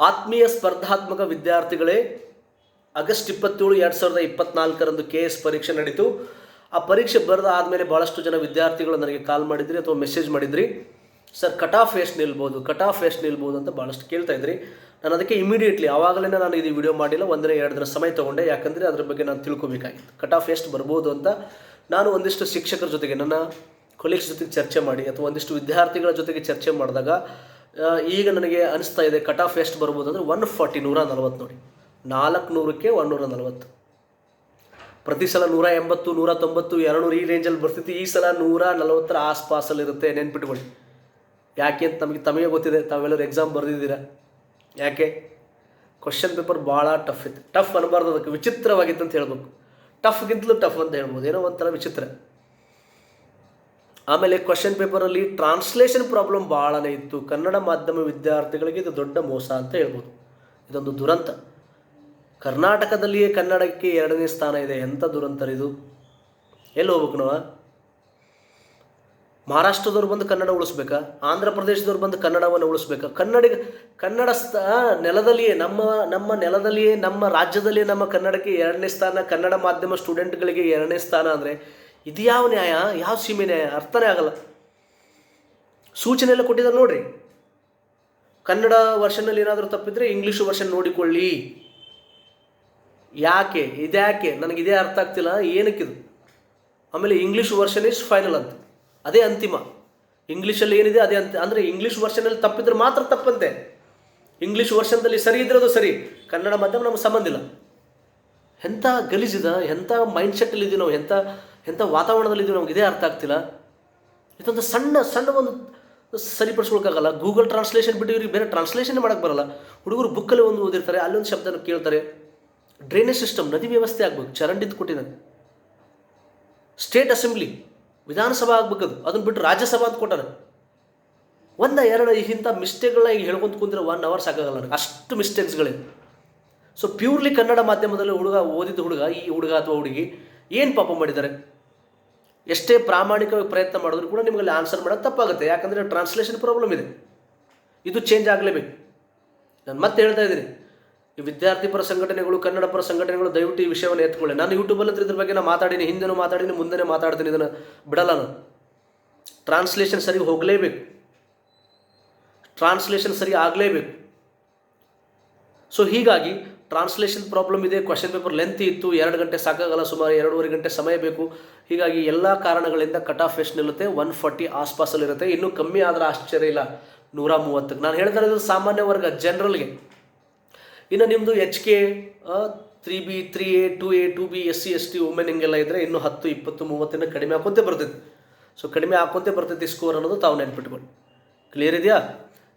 ಆತ್ಮೀಯ ಸ್ಪರ್ಧಾತ್ಮಕ ವಿದ್ಯಾರ್ಥಿಗಳೇ, ಆಗಸ್ಟ್ ಇಪ್ಪತ್ತೇಳು ಎರಡು ಸಾವಿರದ ಇಪ್ಪತ್ನಾಲ್ಕರಂದು ಕೆ ಎಸ್ ಪರೀಕ್ಷೆ ನಡೀತು. ಆ ಪರೀಕ್ಷೆ ಬರೆದ ಆದಮೇಲೆ ಭಾಳಷ್ಟು ಜನ ವಿದ್ಯಾರ್ಥಿಗಳು ನನಗೆ ಕಾಲ್ ಮಾಡಿದ್ರಿ ಅಥವಾ ಮೆಸೇಜ್ ಮಾಡಿದ್ರಿ. ಸರ್ ಕಟ್ ಆಫ್ ಎಷ್ಟು ನಿಲ್ಬೋದು ಕಟ್ ಆಫ್ ಎಷ್ಟು ನಿಲ್ಬೋದು ಅಂತ ಭಾಳಷ್ಟು ಕೇಳ್ತಾ ಇದ್ರಿ. ನಾನು ಅದಕ್ಕೆ ಇಮಿಡಿಯೇಟ್ಲಿ ಆವಾಗಲೇ ನಾನು ಇದು ವಿಡಿಯೋ ಮಾಡಿಲ್ಲ ಒಂದಿನ ಎರಡು ದಿನ ಸಮಯ ತೊಗೊಂಡೆ. ಯಾಕಂದರೆ ಅದ್ರ ಬಗ್ಗೆ ನಾನು ತಿಳ್ಕೊಬೇಕಾಗಿತ್ತು. ಕಟ್ ಆಫ್ ಎಷ್ಟು ಬರ್ಬೋದು ಅಂತ ನಾನು ಒಂದಿಷ್ಟು ಶಿಕ್ಷಕರ ಜೊತೆಗೆ, ನನ್ನ ಕೊಲೀಗ್ಸ್ ಜೊತೆಗೆ ಚರ್ಚೆ ಮಾಡಿ, ಅಥವಾ ಒಂದಿಷ್ಟು ವಿದ್ಯಾರ್ಥಿಗಳ ಜೊತೆಗೆ ಚರ್ಚೆ ಮಾಡಿದಾಗ ಈಗ ನನಗೆ ಅನಿಸ್ತಾ ಇದೆ ಕಟ್ ಆಫ್ ಎಷ್ಟು ಬರ್ಬೋದು ಅಂದರೆ ಒನ್ ಫಾರ್ಟಿ ನೂರ ನಲವತ್ತು ನೋಡಿ. ನಾಲ್ಕು ನೂರಕ್ಕೆ ಒನ್ನೂರ ನಲ್ವತ್ತು. ಪ್ರತಿ ಸಲ ನೂರ ಎಂಬತ್ತು, ನೂರ ತೊಂಬತ್ತು, ಎರಡುನೂರು ಈ ರೇಂಜಲ್ಲಿ ಬರ್ತಿತ್ತು. ಈ ಸಲ ನೂರ ನಲವತ್ತರ ಆಸ್ಪಾಸಲ್ಲಿರುತ್ತೆ ನೆನ್ಪಿಟ್ಕೊಳ್ಳಿ. ಯಾಕೆ ಅಂತ ನಮಗೆ ತಮಗೆ ಗೊತ್ತಿದೆ, ತಾವೆಲ್ಲರೂ ಎಕ್ಸಾಮ್ ಬರೆದಿದ್ದೀರಾ? ಯಾಕೆ? ಕ್ವಶನ್ ಪೇಪರ್ ಭಾಳ ಟಫ್ ಇತ್ತು. ಟಫ್ ಅನ್ನಬಾರ್ದು ಅದಕ್ಕೆ ವಿಚಿತ್ರವಾಗಿತ್ತು ಅಂತ ಹೇಳ್ಬೇಕು. ಟಫ್ಗಿಂತಲೂ ಟಫ್ ಅಂತ ಹೇಳ್ಬೋದು. ಏನೋ ಒಂಥರ ವಿಚಿತ್ರ. ಆಮೇಲೆ ಕ್ವಶನ್ ಪೇಪರಲ್ಲಿ ಟ್ರಾನ್ಸ್ಲೇಷನ್ ಪ್ರಾಬ್ಲಮ್ ಭಾಳನೇ ಇತ್ತು. ಕನ್ನಡ ಮಾಧ್ಯಮ ವಿದ್ಯಾರ್ಥಿಗಳಿಗೆ ಇದು ದೊಡ್ಡ ಮೋಸ ಅಂತ ಹೇಳ್ಬೋದು. ಇದೊಂದು ದುರಂತ. ಕರ್ನಾಟಕದಲ್ಲಿಯೇ ಕನ್ನಡಕ್ಕೆ ಎರಡನೇ ಸ್ಥಾನ ಇದೆ. ಎಂಥ ದುರಂತ ಇದು? ಎಲ್ಲಿ ಹೋಗ್ಬೇಕು ನಾವು? ಮಹಾರಾಷ್ಟ್ರದವ್ರು ಬಂದು ಕನ್ನಡ ಉಳಿಸ್ಬೇಕಾ? ಆಂಧ್ರ ಪ್ರದೇಶದವ್ರು ಬಂದು ಕನ್ನಡವನ್ನು ಉಳಿಸ್ಬೇಕಾ? ಕನ್ನಡಿಗ, ಕನ್ನಡ ಸ್ಥ, ನೆಲದಲ್ಲಿಯೇ, ನಮ್ಮ ನಮ್ಮ ನೆಲದಲ್ಲಿಯೇ, ನಮ್ಮ ರಾಜ್ಯದಲ್ಲಿಯೇ ನಮ್ಮ ಕನ್ನಡಕ್ಕೆ ಎರಡನೇ ಸ್ಥಾನ, ಕನ್ನಡ ಮಾಧ್ಯಮ ಸ್ಟೂಡೆಂಟ್ಗಳಿಗೆ ಎರಡನೇ ಸ್ಥಾನ ಅಂದರೆ ಇದು ಯಾವ ನ್ಯಾಯ? ಯಾವ ಸೀಮೆ ನ್ಯಾಯ? ಅರ್ಥನೇ ಆಗಲ್ಲ. ಸೂಚನೆ ಎಲ್ಲ ಕೊಟ್ಟಿದ್ದಾರೆ ನೋಡ್ರಿ. ಕನ್ನಡ ವರ್ಷನಲ್ಲಿ ಏನಾದರೂ ತಪ್ಪಿದ್ರೆ ಇಂಗ್ಲೀಷ್ ವರ್ಷನ್ ನೋಡಿಕೊಳ್ಳಿ. ಯಾಕೆ? ಇದ್ಯಾಕೆ? ನನಗೆ ಇದೇ ಅರ್ಥ ಆಗ್ತಿಲ್ಲ. ಏನಕ್ಕಿದು? ಆಮೇಲೆ ಇಂಗ್ಲೀಷ್ ವರ್ಷನ್ ಇಸ್ ಫೈನಲ್ ಅಂತ. ಅದೇ ಅಂತಿಮ. ಇಂಗ್ಲೀಷಲ್ಲಿ ಏನಿದೆ ಅದೇ ಅಂತ, ಅಂದರೆ ಇಂಗ್ಲೀಷ್ ವರ್ಷನಲ್ಲಿ ತಪ್ಪಿದ್ರೆ ಮಾತ್ರ ತಪ್ಪಂತೆ. ಇಂಗ್ಲೀಷ್ ವರ್ಷನ್ದಲ್ಲಿ ಸರಿ ಇದ್ರೆ ಅದು ಸರಿ. ಕನ್ನಡ ಮಾಧ್ಯಮ ನಮ್ಗೆ ಸಂಬಂಧ ಇಲ್ಲ. ಎಂಥ ಗಲೀಜಿದ ಎಂಥ ಮೈಂಡ್ ಇದೀವಿ ನಾವು, ಎಂಥ ಎಂಥ ವಾತಾವರಣದಲ್ಲಿ ಇದು ನಮ್ಗೆ ಇದೇ ಅರ್ಥ ಆಗ್ತಿಲ್ಲ. ಇದೊಂದು ಸಣ್ಣ ಸಣ್ಣ ಒಂದು ಸರಿಪಡಿಸ್ಕೊಳಕ್ಕಾಗಲ್ಲ ಗೂಗಲ್ ಟ್ರಾನ್ಸ್ಲೇಷನ್ ಬಿಟ್ಟು ಇವ್ರಿಗೆ ಬೇರೆ ಟ್ರಾನ್ಸ್ಲೇಷನ್ ಮಾಡೋಕ್ಕೆ ಬರಲ್ಲ. ಹುಡುಗರು ಬುಕ್ಕಲ್ಲಿ ಒಂದು ಓದಿರ್ತಾರೆ, ಅಲ್ಲೊಂದು ಶಬ್ದನ ಕೇಳ್ತಾರೆ. ಡ್ರೈನೇಜ್ ಸಿಸ್ಟಮ್ ನದಿ ವ್ಯವಸ್ಥೆ ಆಗ್ಬೇಕು ಚರಂಡಿದ್ದು ಕೊಟ್ಟಿದ್ದಾನೆ ಸ್ಟೇಟ್ ಅಸೆಂಬ್ಲಿ ವಿಧಾನಸಭಾ ಆಗ್ಬೇಕದು ಅದನ್ನ ಬಿಟ್ಟು ರಾಜ್ಯಸಭಾ ಅಂತ ಕೊಟ್ಟಾರೆ. ಒಂದ, ಎರಡು ಇಂಥ ಮಿಸ್ಟೇಕ್ಗಳನ್ನ ಈಗ ಹೇಳ್ಕೊಂತ ಕುಂದ್ರೆ ಒನ್ ಅವರ್ ಸಾಕಾಗಲ್ಲ ನನಗೆ. ಅಷ್ಟು ಮಿಸ್ಟೇಕ್ಸ್ಗಳೇ ಸೊ ಪ್ಯೂರ್ಲಿ ಕನ್ನಡ ಮಾಧ್ಯಮದಲ್ಲಿ ಹುಡುಗ ಓದಿದ್ದ ಹುಡುಗ, ಈ ಹುಡುಗ ಅಥವಾ ಹುಡುಗಿ ಏನು ಪಾಪ ಮಾಡಿದ್ದಾರೆ? ಎಷ್ಟೇ ಪ್ರಾಮಾಣಿಕವಾಗಿ ಪ್ರಯತ್ನ ಮಾಡಿದ್ರು ಕೂಡ ನಿಮಗೆ ಆನ್ಸರ್ ಮಾಡೋದು ತಪ್ಪಾಗುತ್ತೆ. ಯಾಕಂದರೆ ಟ್ರಾನ್ಸ್ಲೇಷನ್ ಪ್ರಾಬ್ಲಮ್ ಇದೆ. ಇದು ಚೇಂಜ್ ಆಗಲೇಬೇಕು. ನಾನು ಮತ್ತೆ ಹೇಳ್ತಾ ಇದ್ದೀನಿ. ಈ ವಿದ್ಯಾರ್ಥಿ ಪರ ಸಂಘಟನೆಗಳು, ಕನ್ನಡ ಪರ ಸಂಘಟನೆಗಳು, ದಯವಿಟ್ಟು ಈ ವಿಷಯವನ್ನು ಎತ್ಕೊಳ್ಳಿ. ನಾನು ಯೂಟ್ಯೂಬಲ್ಲಿ ಇದ್ರ ಬಗ್ಗೆ ನಾನು ಮಾತಾಡೀನಿ, ಹಿಂದೆನೂ ಮಾತಾಡೀನಿ, ಮುಂದೆನೇ ಮಾತಾಡ್ತೀನಿ, ಇದನ್ನು ಬಿಡಲ್ಲ ನಾನು. ಟ್ರಾನ್ಸ್ಲೇಷನ್ ಸರಿ ಹೋಗಲೇಬೇಕು. ಟ್ರಾನ್ಸ್ಲೇಷನ್ ಸರಿ ಆಗಲೇಬೇಕು. ಸೊ ಹೀಗಾಗಿ ಟ್ರಾನ್ಸ್ಲೇಷನ್ ಪ್ರಾಬ್ಲಮ್ ಇದೆ ಕ್ವಶನ್ ಪೇಪರ್ ಲೆಂತ್ ಇತ್ತು, ಎರಡು ಗಂಟೆ ಸಾಕಾಗಲ್ಲ, ಸುಮಾರು ಎರಡೂವರೆ ಗಂಟೆ ಸಮಯ ಬೇಕು. ಹೀಗಾಗಿ ಎಲ್ಲ ಕಾರಣಗಳಿಂದ ಕಟ್ ಆಫ್ ಎಷ್ಟು ನಿಲ್ಲುತ್ತೆ? ಒನ್ ಫಾರ್ಟಿ ಆಸ್ಪಾಸಲ್ಲಿರುತ್ತೆ ಇನ್ನೂ ಕಮ್ಮಿ ಆದ್ರೆ ಆಶ್ಚರ್ಯ ಇಲ್ಲ. ನೂರ ಮೂವತ್ತಕ್ಕೆ ನಾನು ಹೇಳ್ತಾ ಇರೋದು ಸಾಮಾನ್ಯ ವರ್ಗ ಜನರಲ್ಗೆ ಇನ್ನು ನಿಮ್ಮದು H K three B three A two A two B S C S T women ಹಿಂಗೆಲ್ಲ ಇದ್ದರೆ ಇನ್ನೂ ಹತ್ತು, ಇಪ್ಪತ್ತು ಮೂವತ್ತಿನ ಕಡಿಮೆ ಹಾಕೋತೆ ಬರ್ತೈತಿ. ಸೊ ಕಡಿಮೆ ಹಾಕೋತೆ ಬರ್ತೈತಿ ಸ್ಕೋರ್ ಅನ್ನೋದು ತಾವು ನೆನ್ಪಿಟ್ಕೊಳ್ಳಿ. ಕ್ಲಿಯರ್ ಇದೆಯಾ?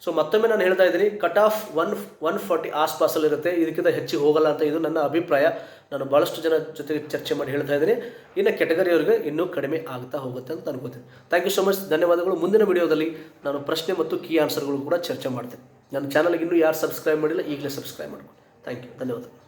ಸೊ ಮತ್ತೊಮ್ಮೆ ನಾನು ಹೇಳ್ತಾ ಇದ್ದೀನಿ cut off one one forty ಆಸ್ಪಾಸಲ್ಲಿರುತ್ತೆ ಇದಕ್ಕಿಂತ ಹೆಚ್ಚಿಗೆ ಹೋಗಲ್ಲ ಅಂತ ಇದು ನನ್ನ ಅಭಿಪ್ರಾಯ. ನಾನು ಭಾಳಷ್ಟು ಜನ ಜೊತೆಗೆ ಚರ್ಚೆ ಮಾಡಿ ಹೇಳ್ತಾ ಇದ್ದೀನಿ. ಇನ್ನು ಕೆಟಗರಿಯವರಿಗೆ ಇನ್ನೂ ಕಡಿಮೆ ಆಗ್ತಾ ಹೋಗುತ್ತೆ ಅಂತ ಅನ್ಕೋತೀನಿ ಥ್ಯಾಂಕ್ ಯು ಸೊ ಮಚ್ ಧನ್ಯವಾದಗಳು. ಮುಂದಿನ ವಿಡಿಯೋದಲ್ಲಿ ನಾನು ಪ್ರಶ್ನೆ ಮತ್ತು ಕೀ ಆನ್ಸರ್ಗಳು ಕೂಡ ಚರ್ಚೆ ಮಾಡ್ತೇನೆ. ನನ್ನ ಚಾನಲ್ಗೆ ಇನ್ನೂ ಯಾರು ಸಬ್ಸ್ಕ್ರೈಬ್ ಮಾಡಿಲ್ಲ, ಈಗಲೇ ಸಬ್ಸ್ಕ್ರೈಬ್ ಮಾಡ್ಕೊಳ್ಳಿ. ಥ್ಯಾಂಕ್ ಯು ಧನ್ಯವಾದ